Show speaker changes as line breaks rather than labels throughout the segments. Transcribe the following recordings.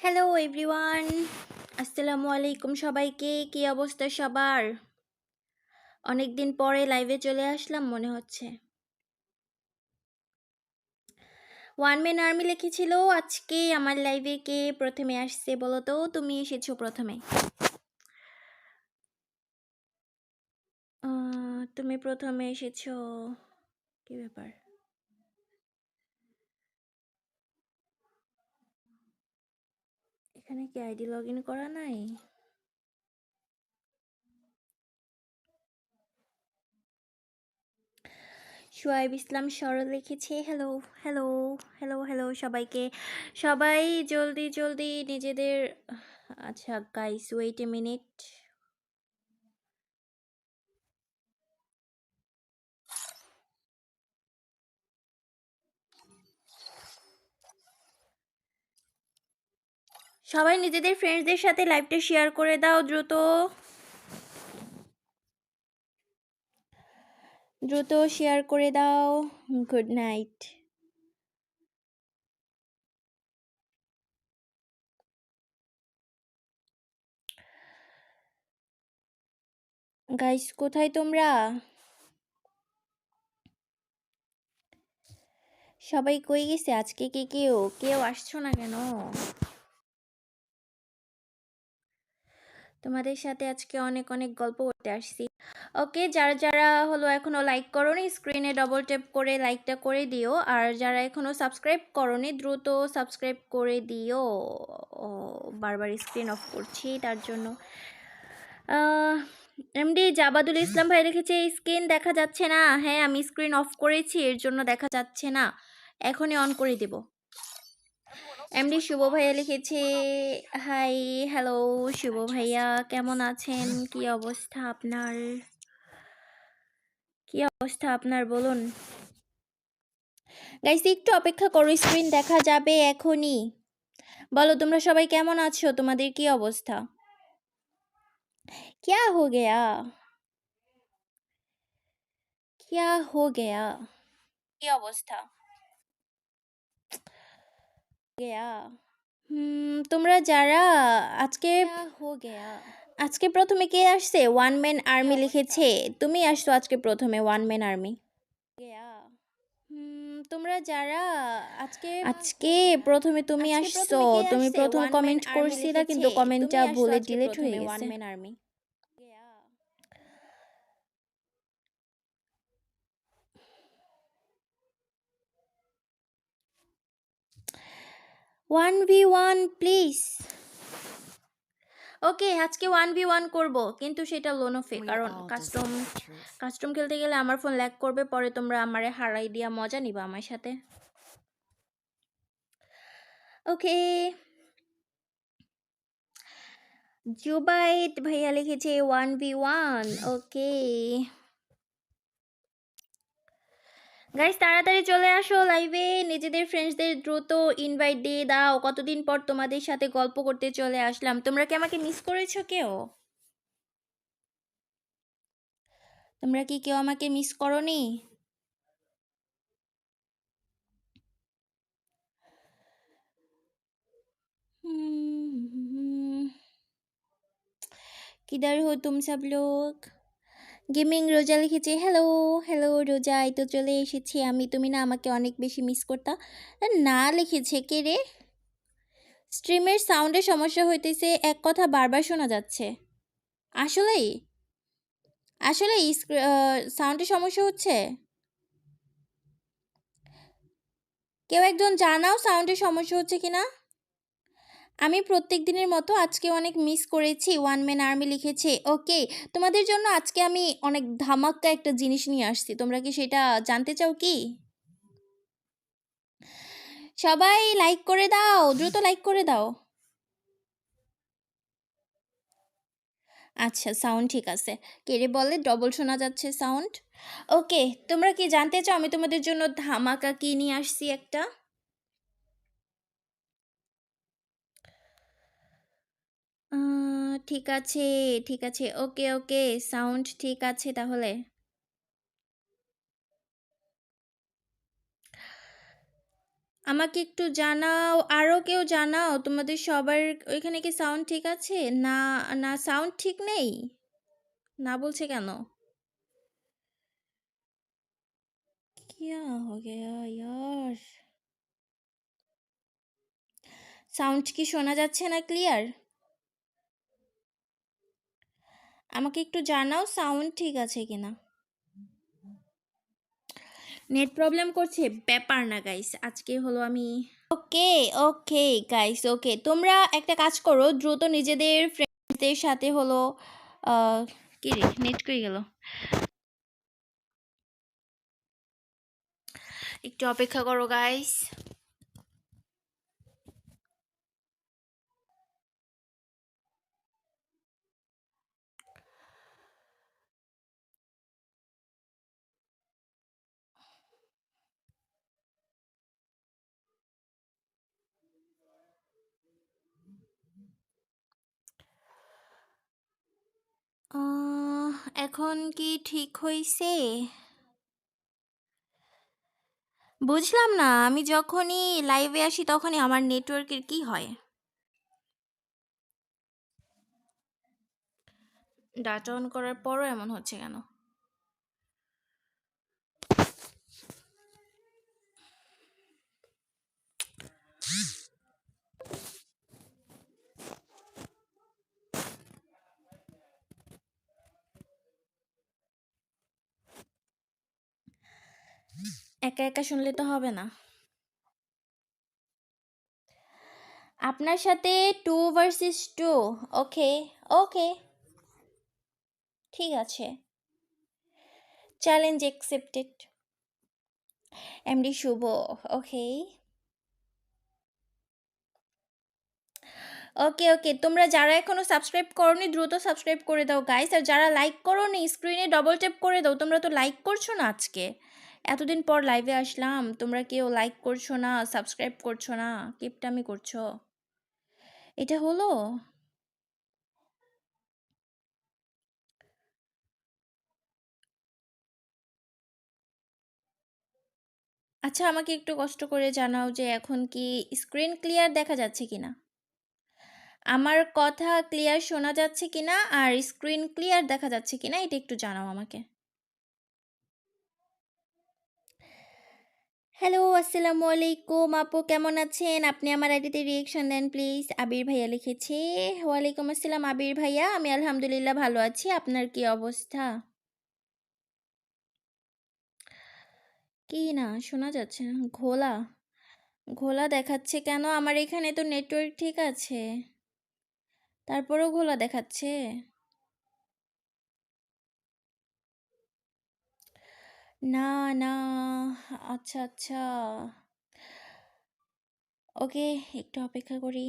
Hello everyone আসসালামু আলাইকুম সবাইকে। কি অবস্থা সবার? অনেক দিন পরে লাইভে চলে আসলাম, মনে হচ্ছে। ওয়ান ম্যান আর্মি লিখেছিল, আজকে আমার লাইভে কে প্রথমে আসছে বলো তো? তুমি এসেছ প্রথমে। তুমি প্রথমে এসেছ, কি ব্যাপার? এখানে কি আইডি লগ ইন করা নাই? সোয়াইব ইসলাম সরল লিখেছে হ্যালো হ্যালো হ্যালো হ্যালো সবাইকে। সবাই জলদি জলদি নিজেদের আচ্ছা গাইস ওয়েট এ মিনিট সবাই নিজেদের ফ্রেন্ডসদের সাথে লাইভটা শেয়ার করে দাও দ্রুত। দ্রুত শেয়ার করে দাও। গুড নাইট গাইস কোথায় তোমরা? সবাই কই গেছে? আজকে কে কেউ? কেউ আসছো না কেন? তোমাদের সাথে আজকে অনেক অনেক গল্প করতে আসছি। ওকে, যারা যারা হলো এখনও লাইক করোনি স্ক্রিনে ডবল ট্যাপ করে লাইকটা করে দিও। আর যারা এখনও সাবস্ক্রাইব করোনি, দ্রুত সাবস্ক্রাইব করে দিও। বারবার স্ক্রিন অফ করছি তার জন্য। এমডি জাবাদুল ইসলাম ভাই লিখেছে স্ক্রিন দেখা যাচ্ছে না। হ্যাঁ আমি স্ক্রিন অফ করেছি, এর জন্য দেখা যাচ্ছে না। এখনই অন করে দেব। এমডি শুভ ভাইয়া লিখেছে হাই হ্যালো শুভ ভাইয়া কেমন আছেন কি অবস্থা আপনার কি অবস্থা আপনার বলুন গাইস একটু অপেক্ষা করো স্ক্রিন দেখা যাবে এখনই বলো তোমরা সবাই কেমন আছো তোমাদের কি অবস্থা क्या हो गया क्या हो गया কি অবস্থা গেয়া তোমরা যারা আজকে হো গেয়া আজকে প্রথমে কে আসছে ওয়ান ম্যান আর্মি লিখেছে তুমি আসছো আজকে প্রথমে ওয়ান ম্যান আর্মি গেয়া তোমরা যারা আজকে আজকে প্রথমে তুমি আসছো তুমি প্রথম কমেন্ট করছিলা কিন্তু কমেন্টটা ভুলে ডিলিট হয়ে গেছে one man army one v one please okay আজকে ওয়ান ভি ওয়ান করব কিন্তু সেটা লোনোফে কারণ কাস্টম কাস্টম খেলতে গেলে আমার ফোন ল্যাক করবে পরে তোমরা আমারে হারাই দিয়া মজা নিবা আমার সাথে। ওকে জুবাইট ভাইয়া লিখেছে one v one okay guys তাড়াতাড়ি চলে আসো লাইভে নিজেদের ফ্রেন্ডসদের দ্রুত ইনভাইট দিয়ে দাও কতদিন পর তোমাদের সাথে গল্প করতে চলে আসলাম তোমরা কি আমাকে মিস করেছো কেউ তোমরা কি কেউ আমাকে মিস করনি किधर हो तुम सब लोग গেমিং রোজা লিখেছে, হ্যালো হ্যালো রোজা এই তো চলে এসেছি আমি। তুমি না আমাকে অনেক বেশি মিস করতা। না লিখেছে, কে রে? স্ট্রিমের সাউন্ডের সমস্যা হইতেছে, এক কথা বারবার শোনা যাচ্ছে। আসলেই? আসলেই সাউন্ডের সমস্যা হচ্ছে? কেউ একজন জানাও সাউন্ডের সমস্যা হচ্ছে কিনা? আমি প্রত্যেক দিনের মতো আজকে অনেক মিস করেছি ওয়ান ম্যান আর্মি লিখেছে। ওকে তোমাদের জন্য আজকে আমি অনেক ধামাক্কা একটা জিনিস নিয়ে আসছি। তোমরা কি সেটা জানতে চাও কি? সবাই লাইক করে দাও, দ্রুত লাইক করে দাও। আচ্ছা সাউন্ড ঠিক আছে। কেড়ে বলে? ডবল শোনা যাচ্ছে সাউন্ড ওকে তোমরা কি জানতে চাও? আমি তোমাদের জন্য ধামাকা কি নিয়ে আসছি একটা? আহ, ঠিক আছে ঠিক আছে ওকে ওকে সাউন্ড ঠিক আছে তাহলে আমাকে একটু জানাও আরও কেউ জানাও তোমাদের সবার ওইখানে কি সাউন্ড ঠিক আছে না না সাউন্ড ঠিক নেই না বলছে কেন क्या हो गया यार সাউন্ড কি শোনা যাচ্ছে না ক্লিয়ার আমাকে একটু জানাও সাউন্ড ঠিক আছে কিনা। নেট প্রবলেম করছে ব্যাপার না গাইস আজকে হলো আমি ওকে ওকে গাইস ওকে তোমরা একটা কাজ করো দ্রুত নিজেদের ফ্রেন্ডসদের সাথে হলো কি রে নেট করে গেল? একটু অপেক্ষা করো গাইস এখন কি ঠিক হইছে? বুঝলাম না, আমি যখনই লাইভে আসি তখনই আমার নেটওয়ার্কের কি হয়? ডাটা অন করার পরও এমন হচ্ছে কেন? একা একা শুনলে তো হবে না। আপনার সাথে two versus two okay okay ঠিক আছে। Challenge accepted MD Shubho okay okay okay তোমরা যারা এখনও সাবস্ক্রাইব করোনি, দ্রুত সাবস্ক্রাইব করে দাও গাইস আর যারা লাইক করো নি স্ক্রিনে ডবল ট্যাপ করে দাও, তোমরা তো লাইক করছ না আজকে। এতদিন পর লাইভে আসলাম, তোমরা কেউ লাইক করছ না সাবস্ক্রাইব করছ না, কিপটামি করছ। এটা হলো? আচ্ছা আমাকে একটু কষ্ট করে জানাও যে এখন কি স্ক্রিন ক্লিয়ার দেখা যাচ্ছে কিনা? আমার কথা ক্লিয়ার শোনা যাচ্ছে কিনা আর স্ক্রিন ক্লিয়ার দেখা যাচ্ছে কিনা, এটা একটু জানাও আমাকে। হ্যালো, আসসালামু আলাইকুম। আপু, কেমন আছেন? আপনি আমার আইডিতে রিয়েকশন দেন প্লিজ আবির ভাইয়া লিখেছে, ওয়ালাইকুম আসসালাম আবির ভাইয়া। আমি আলহামদুলিল্লাহ ভালো আছি। আপনার কি অবস্থা? কি না, শোনা যাচ্ছে না। ঘোলা ঘোলা দেখাচ্ছে কেন? আমার এখানে তো নেটওয়ার্ক ঠিক আছে। তারপরেও ঘোলা দেখাচ্ছে। না না। আচ্ছা আচ্ছা। ওকে, একটু অপেক্ষা করি।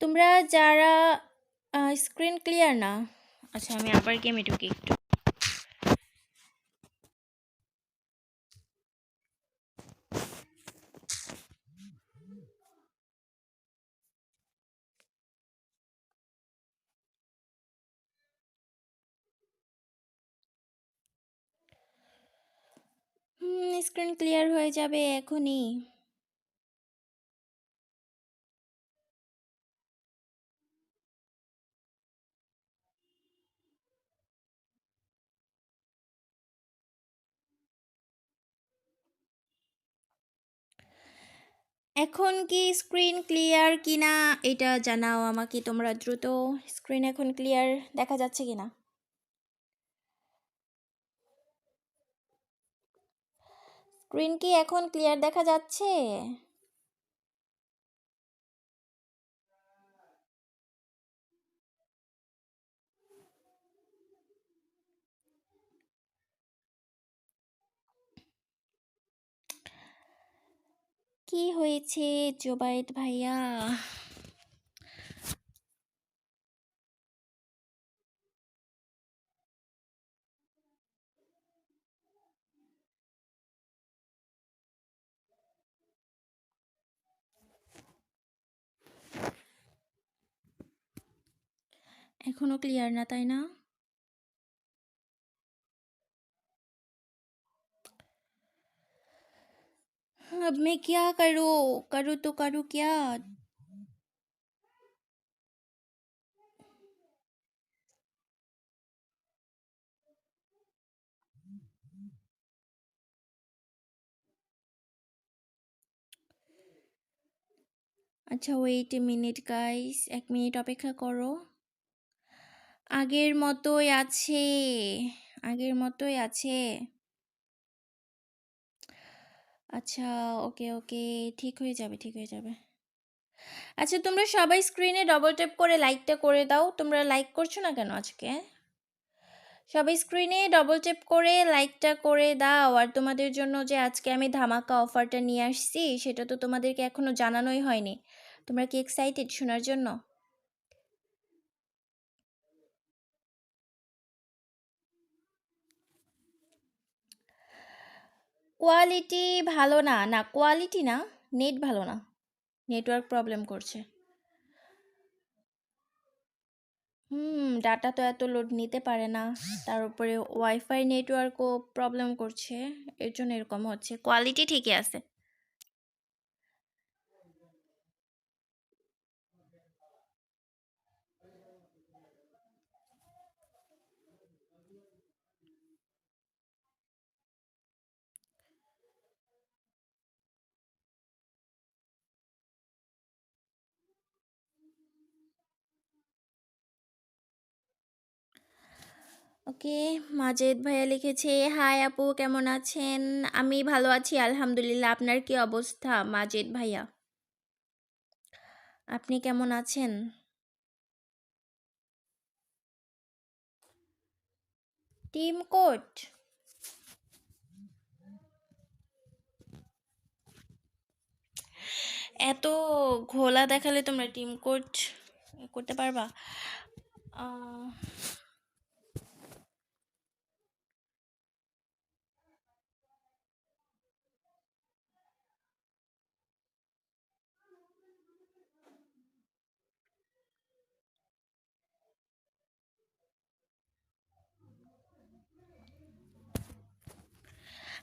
তোমরা যারা স্ক্রিন ক্লিয়ার না আচ্ছা আমি আবার গেমে ঢুকি একটু হুম স্ক্রিন ক্লিয়ার হয়ে যাবে এখনই। এখন কি স্ক্রিন ক্লিয়ার কিনা এটা জানাও আমাকে তোমরা দ্রুত। স্ক্রিন এখন ক্লিয়ার দেখা যাচ্ছে কিনা? স্ক্রিন কি এখন ক্লিয়ার দেখা যাচ্ছে? কি হয়েছে জোবাইট ভাইয়া? এখনও ক্লিয়ার না, তাই না? अब मैं क्या करूँ? करूँ तो আচ্ছা ওয়েট এ মিনিট গাইস এক মিনিট অপেক্ষা করো আগের মতোই আছে, আগের মতোই আছে। আচ্ছা ওকে ওকে, ঠিক হয়ে যাবে, ঠিক হয়ে যাবে। আচ্ছা তোমরা সবাই স্ক্রিনে ডবল ট্যাপ করে লাইকটা করে দাও। তোমরা লাইক করছ না কেন আজকে? সবাই স্ক্রিনে ডবল ট্যাপ করে লাইকটা করে দাও। আর তোমাদের জন্য যে আজকে আমি ধামাকা অফারটা নিয়ে আসছি, সেটা তো তোমাদেরকে এখনও জানানোই হয়নি। তোমরা কি এক্সাইটেড শোনার জন্য? কোয়ালিটি ভালো না না কোয়ালিটি না নেট ভালো না। নেটওয়ার্ক প্রবলেম করছে। হুম ডাটা তো এত লোড নিতে পারে না। তার উপরে ওয়াইফাই নেটওয়ার্কও প্রবলেম করছে। এর জন্য এরকম হচ্ছে। কোয়ালিটি ঠিকই আছে। ওকে, মাজেদ ভাইয়া লিখেছে, হাই আপু, কেমন আছেন? আমি ভালো আছি, আলহামদুলিল্লাহ। আপনার কি অবস্থা, মাজেদ ভাইয়া? আপনি কেমন আছেন? Team code? এত ঘোলা দেখালে তোমরা টিম কোড করতে পারবা?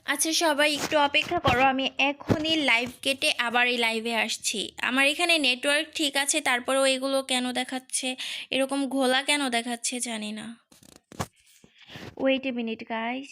আচ্ছা সবাই একটু অপেক্ষা করো, আমি এখনই লাইভ কেটে আবার এই লাইভে আসছি। আমার এখানে নেটওয়ার্ক ঠিক আছে, তারপরেও এগুলো কেন দেখাচ্ছে? এরকম ঘোলা কেন দেখাচ্ছে জানি না। Wait a minute guys